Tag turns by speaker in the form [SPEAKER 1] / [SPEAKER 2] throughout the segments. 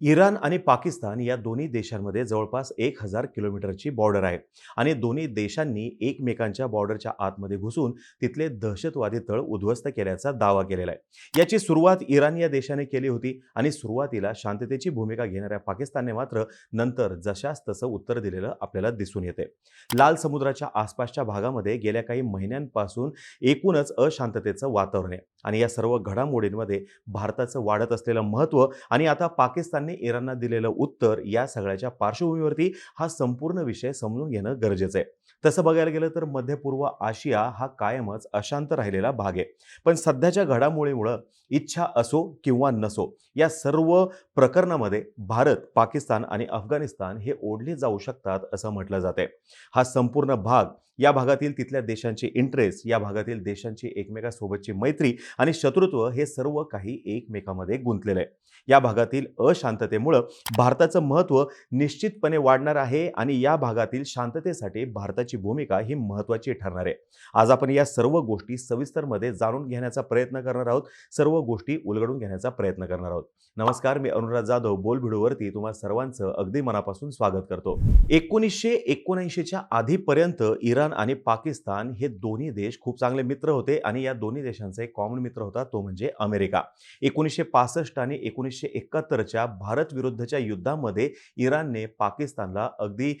[SPEAKER 1] Iran आणि पाकिस्तान या दोन्ही देशांमध्ये जवळपास एक हजार किलोमीटरची बॉर्डर आहे. आणि दोन्ही देशांनी एकमेकांच्या बॉर्डरच्या आतमध्ये घुसून तिथले दहशतवादी तळ उद्ध्वस्त केल्याचा दावा केलेला आहे. याची सुरुवात इराण या देशाने केली होती आणि सुरुवातीला शांततेची भूमिका घेणाऱ्या पाकिस्तानने मात्र नंतर जशास तसं उत्तर दिलेलं आपल्याला दिसून येते लाल समुद्राच्या आसपासच्या भागामध्ये गेल्या काही महिन्यांपासून एकूणच अशांततेचं वातावरण आहे. आणि या सर्व घडामोडींमध्ये भारताचं वाढत असलेलं महत्त्व आणि आता पाकिस्तानने इराणला दिलेलं उत्तर या सगळ्याच्या पार्श्वभूमीवरती हा संपूर्ण विषय समजून घेणं गरजेचं आहे. तसं बघायला गेलं तर मध्य पूर्व आशिया हा कायमच अशांत राहिलेला भाग आहे. पण सध्याच्या घडामोडीमुळं इच्छा असो किंवा नसो या सर्व प्रकरणामध्ये भारत पाकिस्तान आणि अफगाणिस्तान हे ओढले जाऊ शकतात असं म्हटलं जाते हा संपूर्ण भाग या भागातील तिथल्या देशांचे इंटरेस्ट या भागातील देशांची एकमेकासोबतची मैत्री आणि शत्रुत्व हे सर्व काही एकमेकामध्ये गुंतलेलं आहे. या भागातील अशांततेमुळं भारताचं महत्त्व निश्चितपणे वाढणार आहे आणि या भागातील शांततेसाठी भारताची भूमिका ही महत्त्वाची ठरणार आहे. आज आपण या सर्व गोष्टी सविस्तरमध्ये जाणून घेण्याचा प्रयत्न करणार आहोत. सर्व गोष्टी उलगडून घेण्याचा प्रयत्न करणार आहोत. नमस्कार मी अनुराग जाधव बोलभिडूवरती तुम्हा सर्वांचं अगदी मनापासून स्वागत करतो. एकोणीसशे एकोणऐंशीच्या आधीपर्यंत इराण आणि पाकिस्तान हे दोन्ही देश खूप चांगले मित्र होते आणि या दोन्ही देशांचा एक कॉमन मित्र होता तो म्हणजे अमेरिका. एकोणीसशे पासष्ट आणि एकोणीसशे एकाहत्तरच्या भारत विरुद्धच्या युद्धामध्ये इराणने पाकिस्तानला अगदी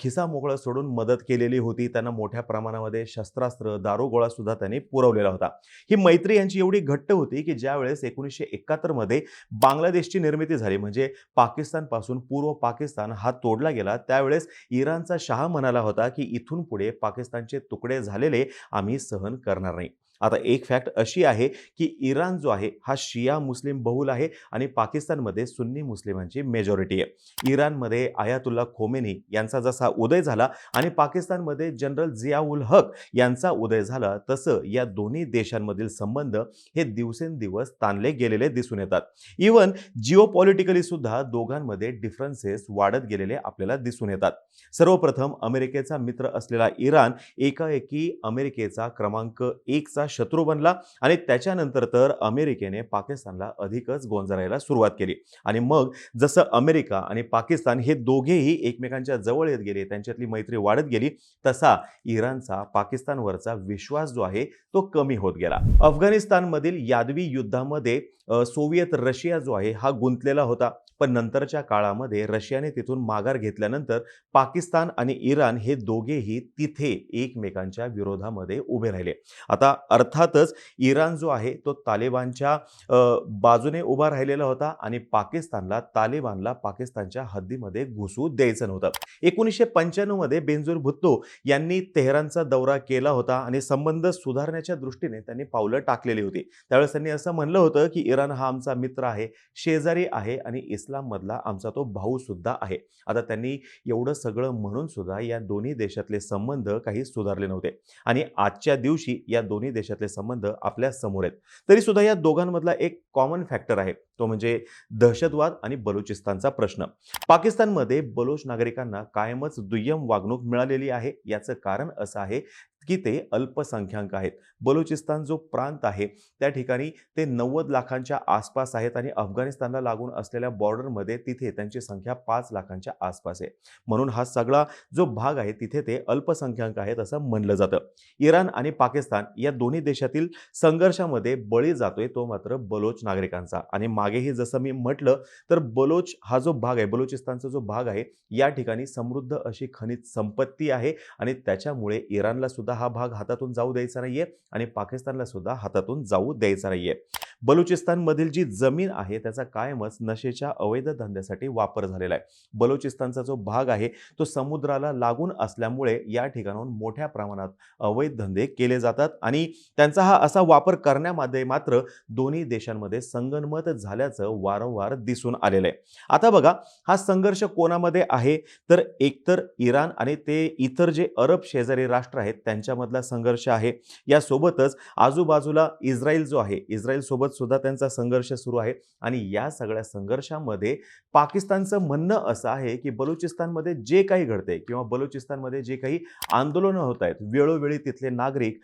[SPEAKER 1] खिसा मोकळं सोडून मदत केलेली होती. त्यांना मोठ्या प्रमाणामध्ये शस्त्रास्त्र दारुगोळा सुद्धा त्यांनी पुरवलेला होता. ही मैत्री यांची एवढी घट्ट होती की ज्यावेळेस एकोणीसशे एकाहत्तरमध्ये बांगलादेशची निर्मिती झाली म्हणजे पाकिस्तानपासून पूर्व पाकिस्तान हा तोडला गेला त्यावेळेस इराणचा शहा म्हणाला होता की इथून पुढे पाकिस्तानचे तुकडे झालेले आम्ही सहन करणार नाही. आता एक फॅक्ट अशी आहे की इराण जो आहे हा शिया मुस्लिम बहुल आहे आणि पाकिस्तानमध्ये सुन्नी मुस्लिमांची मेजॉरिटी आहे. इराणमध्ये आयातुल्ला खोमेनी यांचा जसा उदय झाला आणि पाकिस्तानमध्ये जनरल जियाउल हक यांचा उदय झाला तसं या दोन्ही देशांमधील संबंध हे दिवसेंदिवस ताणले गेलेले दिसून येतात. इवन जिओ पॉलिटिकली सुद्धा दोघांमध्ये डिफरन्सेस वाढत गेलेले आपल्याला दिसून येतात. सर्वप्रथम अमेरिकेचा मित्र असलेला इराण एकाएकी अमेरिकेचा क्रमांक एकचा शत्रू बनला आणि त्याच्यानंतर तर अमेरिकेने पाकिस्तानला अधिकच गोंजरायला सुरुवात केली. आणि मग जसं अमेरिका आणि पाकिस्तान हे दोघेही एकमेकांच्या जवळ येत गेले त्यांच्यातली मैत्री वाढत गेली तसा इराणचा पाकिस्तानवरचा विश्वास जो आहे तो कमी होत गेला. अफगाणिस्तानमधील यादवी युद्धामध्ये सोव्हिएत रशिया जो आहे हा गुंतलेला होता. पण नंतरच्या काळामध्ये रशियाने तिथून माघार घेतल्यानंतर पाकिस्तान आणि इराण हे दोघेही तिथे एकमेकांच्या विरोधामध्ये उभे राहिले. आता अर्थातच इराण जो आहे तो तालिबानच्या बाजूने उभा राहिलेला होता आणि पाकिस्तानला तालिबानला पाकिस्तानच्या हद्दीमध्ये घुसू द्यायचं नव्हतं. एकोणीसशे पंच्याण्णवमध्ये बेंजूर भुत्तो यांनी तेहरानचा दौरा केला होता आणि संबंध सुधारण्याच्या दृष्टीने त्यांनी पावलं टाकलेली होती. त्यावेळेस त्यांनी असं म्हणलं होतं की इराण हा आमचा मित्र आहे शेजारी आहे आणि इस्लाममधला आमचा तो भाऊ सुद्धा आहे. आता त्यांनी एवढं सगळं म्हणून सुद्धा या दोन्ही देशातले संबंध काही सुधारले नव्हते. आणि आजच्या दिवशी या दोन्ही देशातले संबंध आपल्यासमोर आहेत. तरी सुद्धा या दोघांमधला एक कॉमन फॅक्टर आहे. तो म्हणजे दहशतवाद आणि बलुचिस्तानचा प्रश्न. पाकिस्तानमध्ये बलोच नागरिकांना कायमच दुय्यम वागणूक मिळालेली आहे. याचं कारण असं आहे की ते अल्पसंख्याक आहेत. बलुचिस्तान जो प्रांत आहे त्या ठिकाणी ते नव्वद लाखांच्या आसपास आहेत आणि अफगाणिस्तानला लागून असलेल्या बॉर्डरमध्ये तिथे त्यांची संख्या पाच लाखांच्या आसपास आहे. म्हणून हा सगळा जो भाग आहे तिथे ते अल्पसंख्याक आहेत असं म्हणलं जातं. इराण आणि पाकिस्तान या दोन्ही देशातील संघर्षामध्ये बळी जातोय तो मात्र बलोच नागरिकांचा. आणि मागेही जसं मी म्हटलं तर बलोच हा जो भाग आहे बलुचिस्तानचा जो भाग आहे या ठिकाणी समृद्ध अशी खनिज संपत्ती आहे आणि त्याच्यामुळे इराणला सुद्धा हा भाग हातातून जाऊ द्यायचा नाहीये आणि पाकिस्तानला सुद्धा हातातून जाऊ द्यायचा नाहीये. बलुचिस्तानमधील जी जमीन आहे त्याचा कायमच नशेच्या अवैध धंद्यासाठी वापर झालेला आहे. बलुचिस्तानचा जो भाग आहे तो समुद्राला लागून असल्यामुळे या ठिकाणाहून मोठ्या प्रमाणात अवैध धंदे केले जातात आणि त्यांचा हा असा वापर करण्यामध्ये मात्र दोन्ही देशांमध्ये संगनमत झाल्याचं वारंवार दिसून आलेलं आहे. आता बघा हा संघर्ष कोणामध्ये आहे? तर एकतर इराण आणि ते इतर जे अरब शेजारी राष्ट्र आहेत त्यांच्यामधला संघर्ष आहे. यासोबतच आजूबाजूला इस्रायल जो आहे इस्रायलसोबत सोबत सुद्धा त्यांचा संघर्ष सुरू आहे. आणि या सगळ्या संघर्षामध्ये पाकिस्तानचं म्हणणं असं आहे की बलुचिस्तानमध्ये जे काही घडते किंवा बलुचिस्तानमध्ये जे काही आंदोलनं होत आहेत वेळोवेळी तिथले नागरिक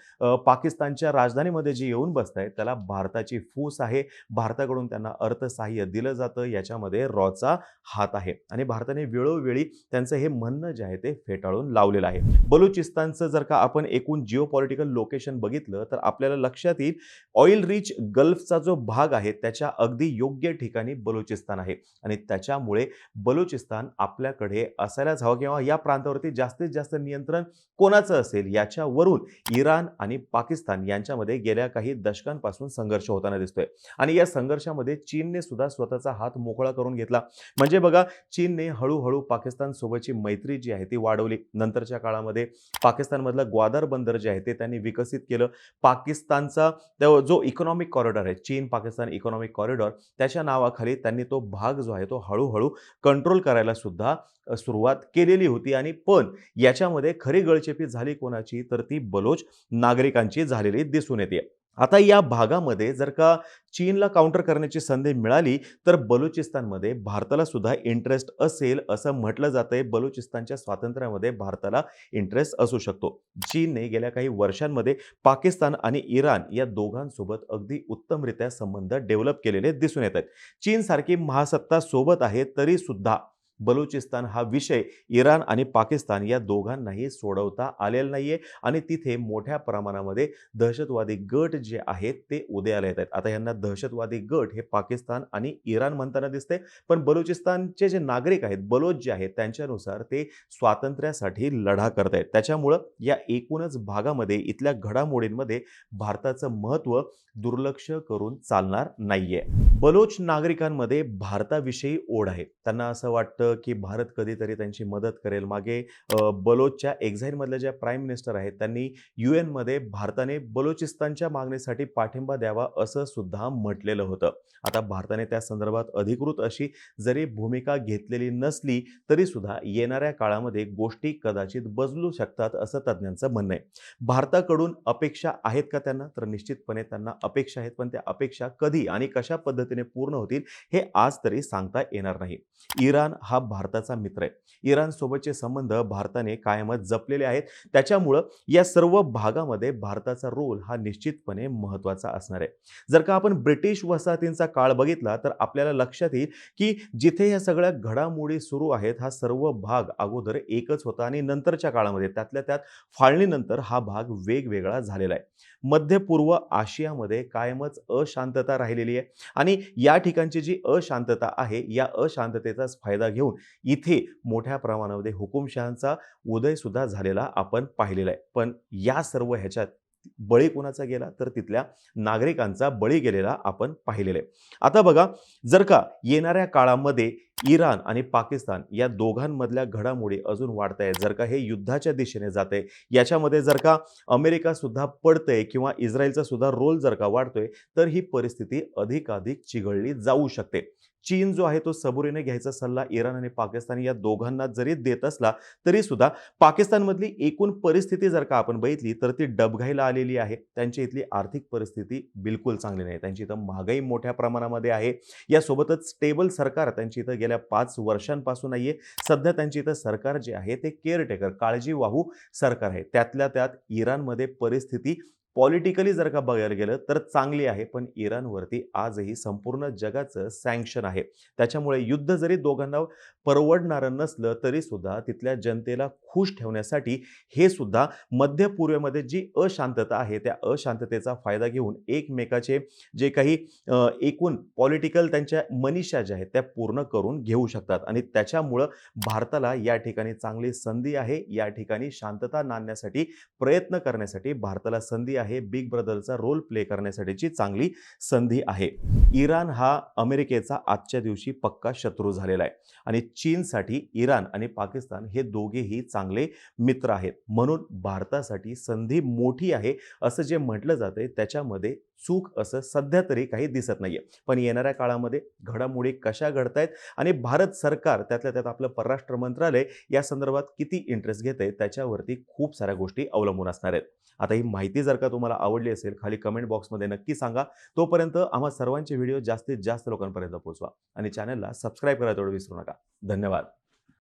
[SPEAKER 1] पाकिस्तानच्या राजधानीमध्ये जे येऊन बसत आहेत त्याला भारताची फूस आहे. भारताकडून त्यांना अर्थसहाय्य दिलं जातं याच्यामध्ये रॉचा हात आहे. आणि भारताने वेळोवेळी त्यांचं हे म्हणणं जे आहे ते फेटाळून लावलेलं आहे. बलुचिस्तानचं जर का आपण एकूण जिओ पॉलिटिकल लोकेशन बघितलं तर आपल्याला लक्षात येईल ऑइल रिच गल्फचा जो भाग आहे त्याच्या अगदी योग्य ठिकाणी बलुचिस्तान आहे. आणि त्याच्यामुळे बलुचिस्तान आपल्याकडे असायलाच हवं किंवा या प्रांतावरती जास्तीत जास्त नियंत्रण कोणाचं असेल याच्यावरून इराण आणि पाकिस्तान यांच्यामध्ये गेल्या काही दशकांपासून संघर्ष होताना दिसतोय. आणि या संघर्षामध्ये चीनने सुद्धा स्वतःचा हात मोकळा करून घेतला. म्हणजे बघा चीनने हळूहळू पाकिस्तान सोबतची मैत्री जी आहे ती वाढवली. नंतरच्या काळामध्ये पाकिस्तानमधलं ग्वादर बंदर जे आहे ते त्यांनी विकसित केलं. पाकिस्तानचा जो इकॉनॉमिक कॉरिडॉर आहे चीन पाकिस्तान इकॉनॉमिक कॉरिडॉर त्याच्या नावाखाली त्यांनी तो भाग जो आहे तो हळूहळू कंट्रोल करायला सुद्धा सुरुवात केलेली होती. आणि पण याच्यामध्ये खरी गळचेपी झाली कोणाची? तर ती बलोच नागरिकांची झालेली दिसून येते. आता या भागामध्ये जर का चीनला काउंटर करण्याची संधी मिळाली तर बलुचिस्तानमध्ये भारताला सुद्धा इंटरेस्ट असेल असं म्हटलं जातंय. बलुचिस्तानच्या स्वातंत्र्यामध्ये भारताला इंटरेस्ट असू शकतो. चीनने गेल्या काही वर्षांमध्ये पाकिस्तान आणि इराण या दोघांसोबत अगदी उत्तमरित्या संबंध डेव्हलप केलेले दिसून येत आहेत. चीनसारखी महासत्ता सोबत आहे तरी सुद्धा बलुचिस्तान हा विषय इराण आणि पाकिस्तान या दोघांनाही सोडवता आलेला नाही आहे आणि तिथे मोठ्या प्रमाणामध्ये दहशतवादी गट जे आहेत ते उदयाला येत आहेत. आता यांना दहशतवादी गट हे पाकिस्तान आणि इराण म्हणताना दिसते पण बलुचिस्तानचे जे नागरिक आहेत बलोच जे आहेत त्यांच्यानुसार ते स्वातंत्र्यासाठी लढा करत आहेत त्याच्यामुळं या एकूणच भागामध्ये इथल्या घडामोडींमध्ये भारताचं महत्त्व दुर्लक्ष करून चालणार नाहीये. बलोच नागरिकांमध्ये भारताविषयी ओढ आहे. त्यांना असं वाटतं की भारत कधीतरी त्यांची मदत करेल. मागे बलोचच्या एक्झाईलमधल्या ज्या प्राईम मिनिस्टर आहेत त्यांनी यू एनमध्ये भारताने बलोचिस्तानच्या मागणीसाठी पाठिंबा द्यावा असं सुद्धा म्हटलेलं होतं. आता भारताने त्या संदर्भात अधिकृत अशी जरी भूमिका घेतलेली नसली तरी सुद्धा येणाऱ्या काळामध्ये गोष्टी कदाचित बदलू शकतात असं तज्ज्ञांचं म्हणणं आहे. भारताकडून अपेक्षा आहेत का त्यांना? तर निश्चितपणे त्यांना अपेक्षा आहेत पण त्या अपेक्षा कधी आणि कशा पद्धतीने पूर्ण होतील हे आज तरी सांगता येणार नाही. इराण हा हा भारताचा मित्र आहे. इराणसोबतचे संबंध भारताने कायमच जपलेले आहेत. त्याच्यामुळं या सर्व भागामध्ये भारताचा रोल हा निश्चितपणे महत्त्वाचा असणार आहे. जर का आपण ब्रिटिश वसाहतींचा काळ बघितला तर आपल्याला लक्षात येईल की जिथे या सगळ्या घडामोडी सुरू आहेत हा सर्व भाग अगोदर एकच होता आणि नंतरच्या काळामध्ये त्यातल्या त्यात फाळणीनंतर हा भाग वेगवेगळा झालेला आहे. मध्य पूर्व आशियामध्ये कायमच अशांतता राहिलेली आहे. आणि या ठिकाणची जी अशांतता आहे या अशांततेचाच फायदा घेऊन इथे मोठ्या प्रमाणामध्ये हुकुमशहांचा उदयसुद्धा झालेला आपण पाहिलेला आहे. पण या सर्व ह्याच्यात बळी कोणाचा गेला? तर तिथल्या नागरिकांचा बळी गेलेला आपण पाहिलेला आहे. आता बघा जर का येणाऱ्या काळामध्ये इराण आणि पाकिस्तान या दोघांमधल्या घडामोडी अजून वाढत आहेत. जर का हे युद्धाच्या दिशेने जाते याच्यामध्ये जर का अमेरिका सुद्धा पडतंय किंवा इस्रायलचा सुद्धा रोल जर का वाढतोय तर ही परिस्थिती अधिकाधिक चिघळली जाऊ शकते. चीन जो आहे तो सबुरीने घ्यायचा सल्ला इराण आणि पाकिस्तान या दोघांना जरी देत असला तरी सुद्धा पाकिस्तानमधली एकूण परिस्थिती जर का आपण बघितली तर ती डबघाईला आलेली आहे. त्यांची इथली आर्थिक परिस्थिती बिलकुल चांगली नाही. त्यांची इथं महागाई मोठ्या प्रमाणामध्ये आहे. यासोबतच स्टेबल सरकार त्यांची इथं गेल्या पाच वर्षांपासून नाही आहे सध्या त्यांची इथं सरकार जे आहे ते केअरटेकर काळजीवाहू सरकार आहे. त्यातल्या त्यात इराणमध्ये परिस्थिती पॉलिटिकली जर का बघायला गेलं तर चांगली आहे पण इराणवरती आजही संपूर्ण जगाचं सँक्शन आहे. त्याच्यामुळे युद्ध जरी दोघांना परवडणारं नसलं तरी सुद्धा तिथल्या जनतेला खुश ठेवण्यासाठी हे सुद्धा मध्य पूर्वेमध्ये जी अशांतता आहे त्या अशांततेचा फायदा घेऊन एकमेकाचे जे काही एकूण पॉलिटिकल त्यांच्या मनीषा ज्या आहेत त्या पूर्ण करून घेऊ शकतात. आणि त्याच्यामुळं भारताला या ठिकाणी चांगली संधी आहे या ठिकाणी शांतता नांदण्यासाठी प्रयत्न करण्यासाठी भारताला संधी आहे. बिग ब्रदरचा रोल प्ले करण्यासाठीची चांगली संधी आहे. इराण हा अमेरिकेचा आजच्या दिवशी पक्का शत्रू झालेला आहे आणि चीनसाठी इराण आणि पाकिस्तान हे दोघेही चांगले मित्र आहेत. म्हणून भारतासाठी संधी मोठी आहे असं जे म्हटलं जाते त्याच्यामध्ये चूक असं सध्या तरी काही दिसत नाही आहे पण येणाऱ्या काळामध्ये घडामोडी कशा घडतायत आणि भारत सरकार त्यातल्या त्यात आपलं परराष्ट्र मंत्रालय या संदर्भात किती इंटरेस्ट घेत आहे त्याच्यावरती खूप साऱ्या गोष्टी अवलंबून असणार आहेत. आता ही माहिती जर का तुम्हाला आवडली असेल खाली कमेंट बॉक्समध्ये नक्की सांगा. तोपर्यंत आम्हा सर्वांचे व्हिडिओ जास्तीत जास्त लोकांपर्यंत पोहोचवा आणि चॅनलला सबस्क्राईब करायला तेवढं विसरू नका. धन्यवाद.